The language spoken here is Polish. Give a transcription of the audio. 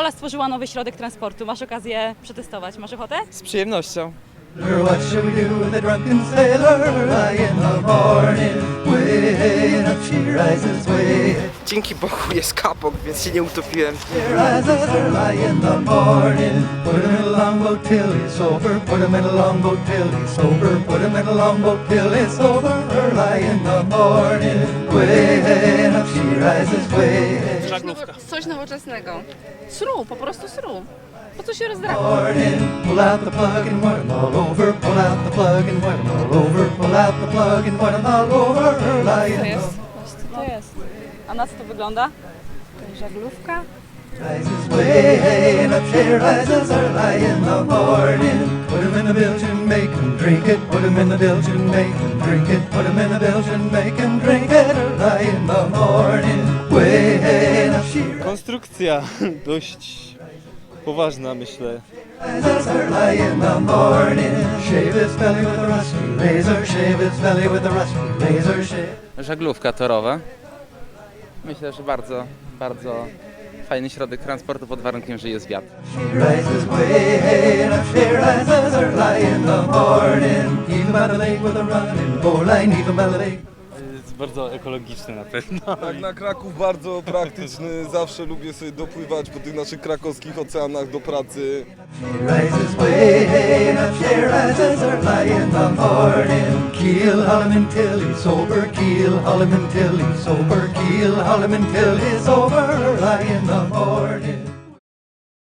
Warszawa stworzyła nowy środek transportu. Masz okazję przetestować. Masz ochotę? Z przyjemnością. What shall we do with a drunken sailor early in the morning? Way up she rises, way Dzięki Bogu jest kapok, więc się nie utopiłem. she rises early in the morning. Put him in a longboat till he's sober. Put him in a longboat till he's sober. Put him in a longboat till he's sober. Early in the morning. Way Coś nowoczesnego. Sru, po prostu sru. Po co się rozdrabia? morning. Pull out the plug and wet 'em all over. Pull out the plug and wet 'em all over. Pull out the plug and wet 'em all over. Early in To the jest. To jest. A na co to wygląda? Żaglówka? Rises way up she rises early in the morning. Put him in the make him drink it. Put him in the make him drink it. Put him in the make him drink it early in the morning. Way up she Konstrukcja dość poważna, myślę. rises. Żaglówka torowa. Myślę, że bardzo, bardzo fajny środek transportu pod warunkiem, że jest wiatr. Bardzo ekologiczny na pewno. Tak, na Kraków bardzo praktyczny, zawsze lubię sobie dopływać po tych naszych krakowskich oceanach do pracy. She